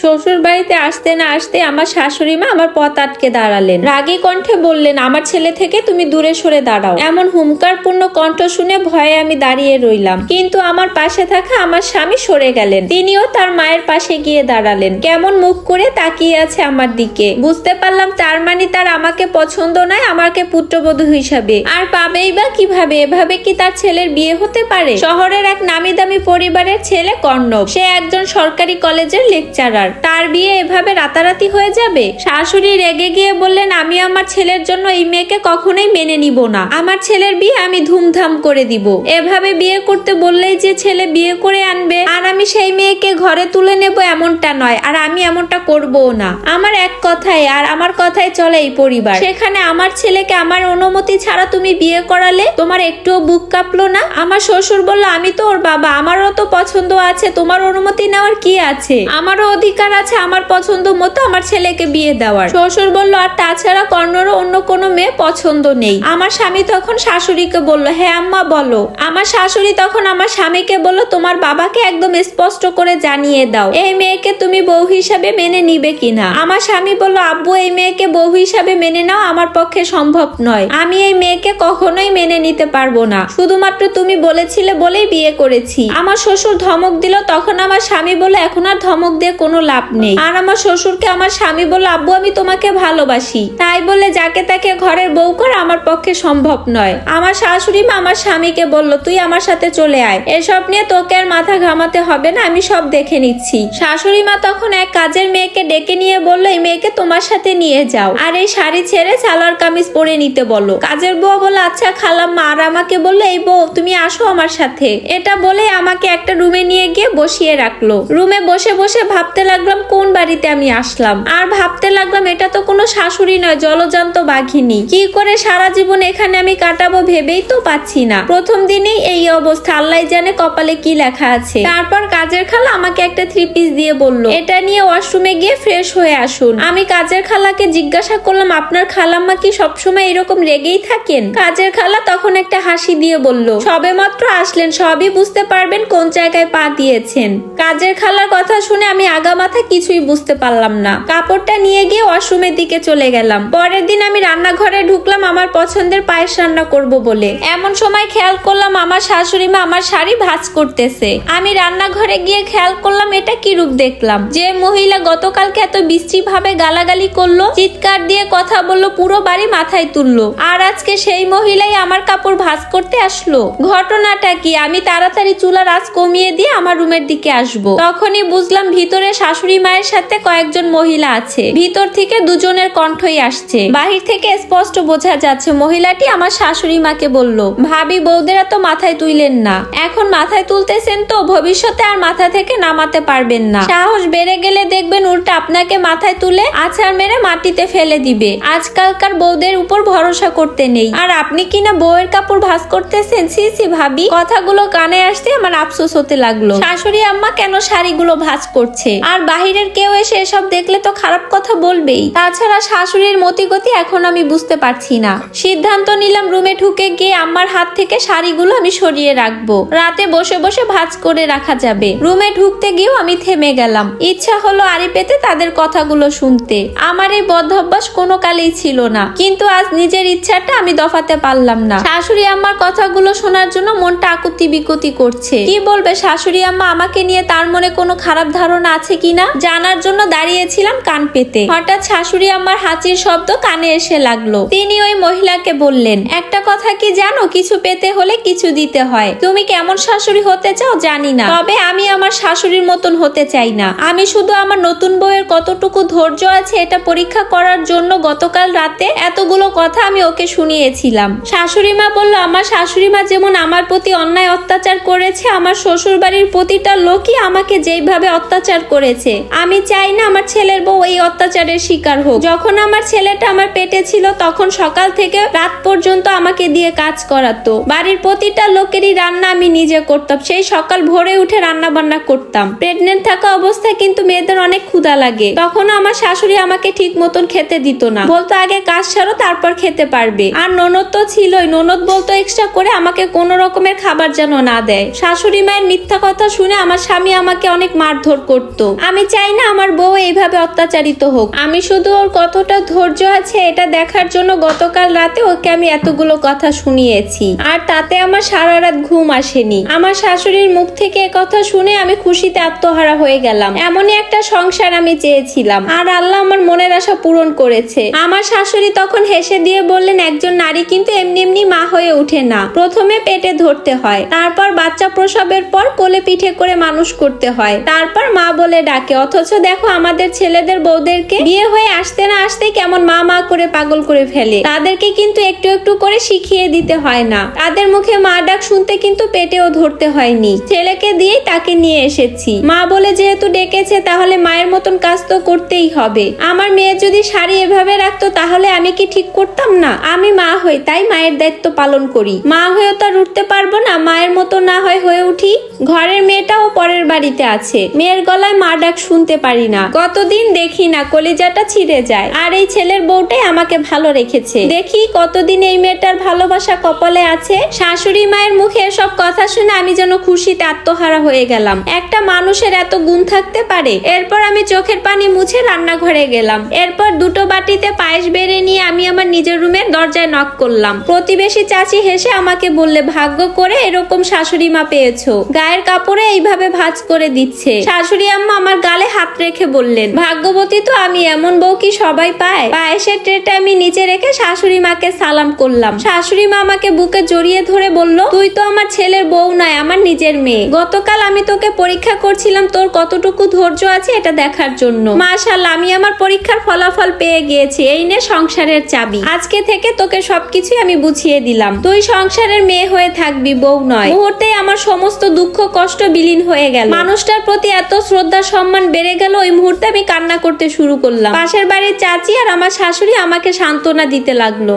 শ্বশুর বাড়িতে আসতে না আসতে আমার শাশুড়ি মা আমার পথ আটকে দাঁড়ালেন। রাগী কণ্ঠে বললেন, আমার ছেলে থেকে তুমি দূরে সরে দাঁড়াও। এমন হুমকারপূর্ণ কণ্ঠ শুনে ভয়ে আমি দাঁড়িয়ে রইলাম। কিন্তু আমার পাশে থাকা আমার স্বামী সরে গেলেন। তিনিও তার মায়ের পাশে গিয়ে দাঁড়ালেন। কেমন মুখ করে তাকিয়ে আছে আমার দিকে। বুঝতে পারলাম তার মানে তার আমাকে পছন্দ নয়, আমাকে পুত্রবধূ হিসাবে। আর পাবেই বা কীভাবে? এভাবে কি তার ছেলের বিয়ে হতে পারে? শহরের এক নামি দামি পরিবারের ছেলে কর্ণব। সে একজন সরকারি কলেজের লেকচারার। তার বিয়ে এভাবে রাতারাতি হয়ে যাবে? শাশুড়ি রেগে গিয়ে বললেন, আমি আমার ছেলের জন্য এই মেয়েকে কখনোই মেনে নিব না। আমার ছেলের বিয়ে আমি ধুমধাম করে দিব। এভাবে বিয়ে করতে বললেই যে ছেলে বিয়ে করে আনবে, আর আমি সেই মেয়েকে ঘরে তুলে নেব এমনটা নয়, আর আমি এমনটা করবও না। আমার এক কথায়, আর আমার কথায় চলে এই পরিবার। সেখানে আমার ছেলেকে আমার অনুমতি ছাড়া তুমি বিয়ে করালে তোমার একটুও বুক কাঁপলো না? আমার শ্বশুর বলল, আমি তো ওর বাবা, আমারও তো পছন্দ আছে, তোমার অনুমতি নেওয়ার কি আছে? আমারও অধিকার আছে আমার পছন্দ মতো আমার ছেলেকে বিয়ে দেওয়ার। শ্বশুর বলল, আর তাছাড়া কর্ণরও অন্য কোনো মেয়ে পছন্দ নেই। আমার স্বামী তখন শাশুড়িকে বলল হ্যাঁ আম্মা, বলো। আমার শাশুড়ি তখন আমার স্বামীকে বলল, তোমার বাবাকে একদম স্পষ্ট করে জানিয়ে দাও, এই মেয়েকে তুমি বউ হিসাবে মেনে নিবে কিনা? আমার স্বামী বলল, আব্বু, এই মেয়েকে বউ হিসাবে মেনে নাও, আমার পক্ষে সম্ভব নয়। আমি এই মেয়েকে কখনোই মেনে নিতে পারব না। শুধুমাত্র তুমি বলেছিলে বলেই বিয়ে করেছি। আমার শ্বশুর ধমক দিল, তখন আমার স্বামী বলে এখন আর ধমক দিয়ে কোনো লাভ নেই। আর আমার শ্বশুরকে আমার স্বামী বলল আব্বু, আমি তোমাকে ভালোবাসি। তাই বলে, যাকে তাকে ঘরের বউ করা, আমার পক্ষে সম্ভব নয়। আমার শাশুড়ি মা আমার স্বামীকে বলল, তুই আমার সাথে চলে আয়। এসব নিয়ে তোকে আর মাথা ঘামাতে হবে না, আমি সব দেখে নিচ্ছি। শাশুড়ি মা তখন এক কাজের মেয়েকে ডেকে নিয়ে বলল, এই মেয়েকে তোমার সাথে নিয়ে যাও। আর এই শাড়ি ছেড়ে সালোয়ার কামিজ পরে নিতে বলো কাজের বউ বলে আচ্ছা খালাম মা আর আমাকে বলল, এই বউ, তুমি আসো আমার সাথে। এটা বলে আমাকে একটা রুমে নিয়ে গিয়ে বসিয়ে রাখল। রুমে বসে বসে ভাবতে লাগলাম কোন বাড়িতে আমি আসলাম? আর ভাবতে লাগলাম এটা তো কোনো শাশুড়ি নয়, জলজান্ত বাঘিনী। কি করে সারা জীবন এখানে আমি কাটাবো ভেবেই তো পাচ্ছি না। প্রথম দিনেই এই অবস্থা আল্লাহ জানে কপালে কি লেখা আছে। তারপর কাজের খালা আমাকে একটা থ্রি পিস দিয়ে বলল, এটা নিয়ে ওয়াশরুমে গিয়ে ফ্রেশ হয়ে আসুন। আমি কাজের খালাকে জিজ্ঞাসা করলাম, আপনার খালাম্মা কি সবসময় এরকম রেগেই থাকেন? কাজের খালা তখন একটা হাসি দিয়ে বলল সবে মাত্র আসলেন, সবই বুঝতে পারবেন কোন জায়গায় পা দিয়েছেন। কাজের খালার কথা শুনে আমি আগা মাথা কিছুই বুঝতে পারলাম না। কাপড়টা নিয়ে গিয়ে ওয়াশরুমের দিকে চলে গেলাম। পরের দিন আমি রান্নাঘরে ঢুকলাম, আমার পছন্দের পায়েস রান্না করব বলে। এমন সময় খেয়াল করলাম আমার শাশুড়ি মা আমার শাড়ি ভাঁজ করতেছে। আমি রান্নাঘরে গিয়ে খেয়াল করলাম, এটা কি রূপ দেখলাম? যে মহিলা গতকালকে এত বিশ্রী ভাবে গালাগালি করল, চিৎকার দিয়ে কথা বলল, পুরো বাড়ি মাথায় তুললো। আর আজকে সেই মহিলাই আমার কাপড় ভাঁজ করতে আসলো। ঘটনাটা কি? আমি তাড়াতাড়ি চুলার আঁচ কমিয়ে দিয়ে আমার রুমের দিকে আসব তখনই বুঝলাম ভিতরে শাশুড়ি মায়ের সাথে কয়েকজন মহিলা আছে। ভিতর থেকে দুজনের কণ্ঠই আসছে। বাহির থেকে স্পষ্ট বোঝা যাচ্ছে মহিলাটি আমার শাশুড়ি মাকে বলল, ভাবি বৌদেরা তো মাথায় তুইলেন না। এখন মাথায় তুলতেছেন তো ভবিষ্যতে আর মাথা থেকে নামাতে পারবেন না। সাহস বেড়ে গেলে দেখবেন উল্টা আপনাকে মাথায় তুলে আছাড় মেরে মাটিতে ফেলে দিবে। আজকালকার বৌদের উপর ভরসা করতে নেই। আর আপনি কিনা বউয়ের কাপড় ভাঁজ করতেছেন? সি সি ভাবি। কথাগুলো কানে আসতে আমার আফসোস হতে লাগল। শাশুড়ি আম্মা কেন শাড়িগুলো ভাঁজ করছে? আর বাহিরের কেউ এসে এসব দেখলে তো খারাপ কথা বলবেই। তাছাড়া শাশুড়ির মতিগতি এখন আমি বুঝতে পারছি না। সিদ্ধান্ত নিলাম রুমে ঢুকে গিয়ে আম্মার হাত থেকে শাড়িগুলো আমি সরিয়ে রাখব। রাতে বসে বসে ভাঁজ করে রাখা যাবে। রুমে ঢুকতে গিয়েও আমি থেমে গেলাম। ইচ্ছা হলো আড়ি পেতে তাদের কথাগুলো শুনতে। আমার এই বদ্ধ অভ্যাস কোনো কালেই ছিল না। কিন্তু আজ নিজের ইচ্ছাটা আমি দফাতে পারলাম না। শাশুড়ি আম্মার কথাগুলো শোনার জন্য মনটা আকুতি বিকুতি করছে। কি বলবে শাশুড়ি আম্মা আমাকে নিয়ে তার মনে কোনো খারাপ ধারণা আছে কিনা? জানার জন্য দাঁড়িয়েছিলাম কান পেতে। হঠাৎ শাশুড়ি আমার হাঁচির শব্দ কানে এসে লাগল। তিনি ওই মহিলাকে বললেন, একটা কথা কি জানো? কিছু পেতে হলে কিছু দিতে হয়। তুমি কেমন শাশুড়ি হতে চাও জানি না। তবে আমি আমার শাশুড়ির মতন হতে চাই না। আমি শুধু আমার নতুন বউয়ের কতটুকু ধৈর্য আছে এটা পরীক্ষা করার জন্য গতকাল রাতে এতগুলো কথা আমি ওকে শুনিয়েছিলাম। শাশুড়ি মা বলল, আমার শাশুড়ি মা যেমন আমার প্রতি অন্যায় অত্যাচার করেছে, আমার শ্বশুর বাড়ির প্রতিটা লোকই আমাকে যেইভাবে অত্যাচার করেছে। আমি চাই না আমার ছেলের বউ এই অত্যাচারের শিকার হোক। যখন আমার ছেলেটা আমার পেটে ছিল, তখন সকাল থেকে রাত পর্যন্ত আমাকে দিয়ে কাজ করাতো। বাড়ির প্রতিটা লোকেরই রান্না আমি নিজে করতাম। সেই সকাল ভোরে উঠে রান্না বান্না করতাম। প্রেগনেন্ট থাকা অবস্থায় কিন্তু মেয়েদের অনেক ক্ষুধা লাগে। তখন আমার শাশুড়ি আমাকে ঠিক মতন খেতে দিত না। বলতো, আগে কাজ সারো, তারপর খেতে পারবে। আর ননদ তো ছিলই। ননদ বলতো, এক্সট্রা করে আমাকে কোনো রকমের খাবার যেন না দেয়। শাশুড়ি মায়ের মিথ্যা কথা শুনে আমার স্বামী আমাকে অনেক মারধর করতো। আমি চাই না আমার বউ এইভাবে অত্যাচারিত হোক। আমি শুধু ওর কতটা ধৈর্য আছে এটা দেখার জন্য গতকাল রাতে ওকে আমি এতগুলো কথা শুনিয়েছি। আর তাতে আমার সারা রাত ঘুম আসেনি। আমার শাশুড়ির মুখ থেকে কথা শুনে আমি খুশিতে আত্মহারা হয়ে গেলাম। এমনই একটা সংসার আমি চেয়েছিলাম। আর আল্লাহ আমার মনের আশা পূরণ করেছে। আমার শাশুড়ি তখন হেসে দিয়ে বললেন, একজন নারী কিন্তু এমনি এমনি মা হয়ে ওঠে না। প্রথমে পেটে ধরতে হয়, তারপর বাচ্চা প্রসবের পর কোলে পিঠে করে মানুষ করতে হয়। তারপর মা বলে ডাকে, অথচ দেখো আমাদের ছেলেদের বউদেরকে বিয়ে হয়ে আসতে না আসতে কেমন মা মা করে পাগল করে ফেলে। তাদেরকে কিন্তু একটু একটু করে শিখিয়ে দিতে হয় না। তাদের মুখে মা ডাক শুনতে কিন্তু পেটেও ধরতে হয়নি। ছেলেকে দিয়েই তাকে নিয়ে এসেছি। মা বলে, যেহেতু ডেকেছে, তাহলে মায়ের মতন কাজ তো করতেই হবে। আমার মেয়ে যদি শাড়ি এভাবে রাখতো, তাহলে আমি কি ঠিক করতাম না? আমি মা হই, তাই মায়ের দায়িত্ব পালন করি। মা হয়েও তো আর উঠতে পারব না। মায়ের মতো না হয় হয়ে উঠি। ঘরের মেয়েটাও পরের বাড়িতে আছে। মেয়ের গলায় মা ডাক শুনতে পারি না। কতদিন দেখি না, কলিজাটা ছিঁড়ে যায়। আর এই ছেলের বউটাই আমাকে ভালো রেখেছে। দেখি কতদিন এই মেয়েটার ভালোবাসা কপালে আছে। শাশুড়ি মায়ের মুখে এসব কথা শুনে আমি যেন খুশিতে আত্মহারা হয়ে গেলাম। একটা মানুষের এত গুণ থাকতে পারে? এরপর আমি চোখের পানি মুছে রান্নাঘরে গেলাম। এরপর দুটো বাটিতে পায়েস বেড়ে নিয়ে আমি আমার নিজের রুমের দরজায় নক করলাম। প্রতিবেশী চাচি হেসে আমাকে বললে, ভাগ্য করে এরকম শাশুড়ি মা পেয়েছ। গায়ের কাপড়ে এইভাবে ভাঁজ করে দিচ্ছে। শাশুড়ি আম্মা আমার গালে হাত রেখে বললেন, ভাগ্যবতী তো আমি এমন বউ কি সবাই পায়? পায়েসের ট্রেটা আমি নিচে রেখে শাশুড়ি মাকে সালাম করলাম। শাশুড়ি মা আমাকে বুকে জড়িয়ে ধরে বলল, তুই তো আমার ছেলের বউ নয়, আমার নিজের মেয়ে। গতকাল আমি তোকে পরীক্ষা করছিলাম, তোর কতটুকু ধৈর্য আছে এটা দেখার জন্য। মাশাল্লাহ আমি আমার পরীক্ষার ফলাফল পেয়ে গিয়েছি, এই নে সংসারের চাবি। আজকে থেকে তোকে সবকিছু আমি বুঝিয়ে দিলাম। তুই সংসারের মেয়ে হয়ে থাকবি, বউ নয়। মুহূর্তেই আমার সমস্ত দুঃখ, কষ্ট বিলীন হয়ে গেল। মানুষটার প্রতি এত শ্রদ্ধা সম্মান বেড়ে গেল, ওই মুহূর্তে আমি কান্না করতে শুরু করলাম। পাশের বাড়ির চাচি আর আমার শাশুড়ি আমাকে সান্ত্বনা দিতে লাগল।